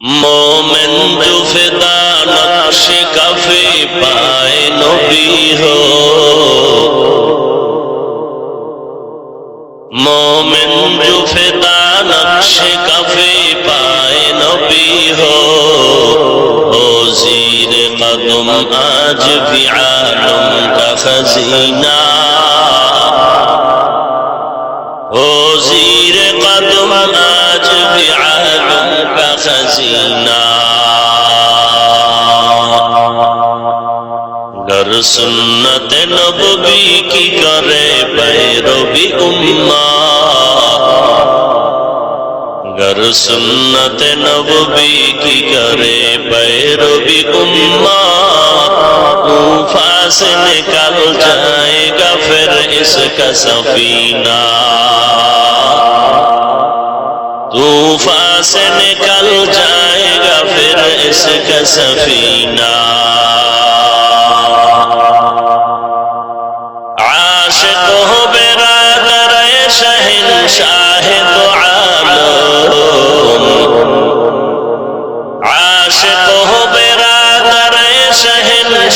मोमिन जो फिदा नक्श कफे पाए नबी हो मोमिन जो फिदा नक्श कफे पाए नबी हो हो जीर कदम आज भी आलम का खजीना गर सुन्नत नबी की करे पैरवी उम्मा गर सुन्नत नबी की करे पैरवी उम्मा तूफा से निकल जाएगा फिर इसका सफीना तूफा से निकल जाएगा फिर इसका सफीना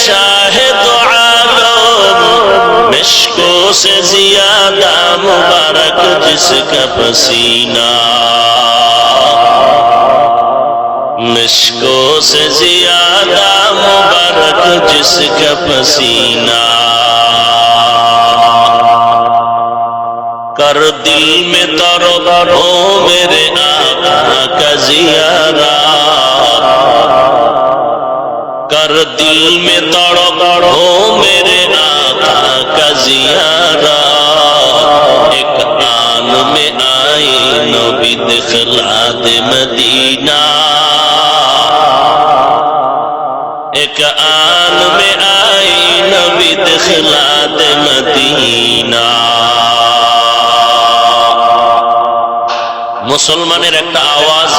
شاہد عالم مشکوں سے زیادہ مبارک جس کا پسینہ مشکوں سے زیادہ مبارک جس کا پسینہ کر دل میں تر ہو میرے آقا کا زیادہ दिल में तड़ो हो मेरे आका का जियारा एक आन में आई नबी दिखला दे मदीना एक आन में आई नबी दिखला दे मदीना মুসলমানের একটা আওয়াজ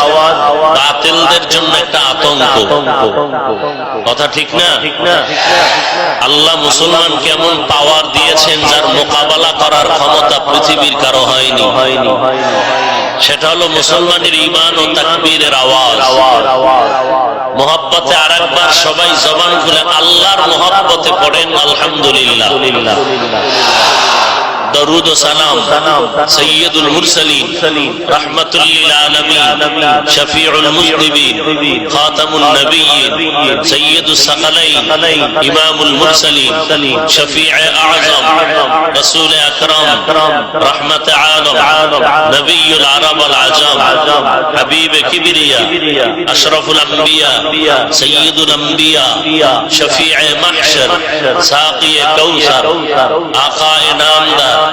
বাতিলদের জন্য একটা আতঙ্ক। কথা ঠিক না? আল্লাহ মুসলমান কেমন পাওয়ার দিয়েছেন যার মোকাবেলা করার ক্ষমতা পৃথিবীর কারও হয়নি। সেটা হলো মুসলমানের ইমান ও তাকবীরের আওয়াজ। মোহাব্বতে আর একবার সবাই জবান খুলে আল্লাহর মোহাব্বতে পড়েন আলহামদুলিল্লাহ। درود و سلام سید المرسلین رحمت للعالمین شفیع المذنبین خاتم النبیین سید الثقلین إمام المرسلین شفیع أعظم. رسول اکرم رحمت عالم. نبی العرب العجم. حبیب کبریا أشرف الانبیاء سید الانبیاء شفیع محشر. ساقی کوثر آقا نامدار.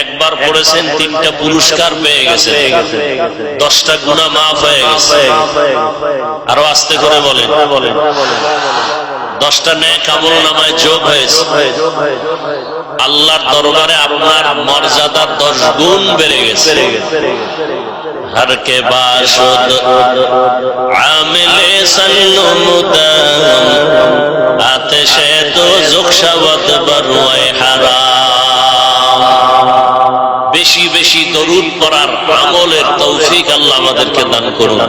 একবার পড়েছেন তিনটা পুরস্কার পেয়ে গেছে দশটা গুণা মাফ হয়ে গেছে। আরও আস্তে করে বলেন। দশটা নেয় কামল নামায় যোগ হয়েছে। আল্লাহর দরবারে আপনার মর্যাদা দশ গুণ বেড়ে গেছে। হরকে বাসদ আমিলে পড়ার আমলের তৌফিক আল্লাহ আমাদেরকে দান করুন।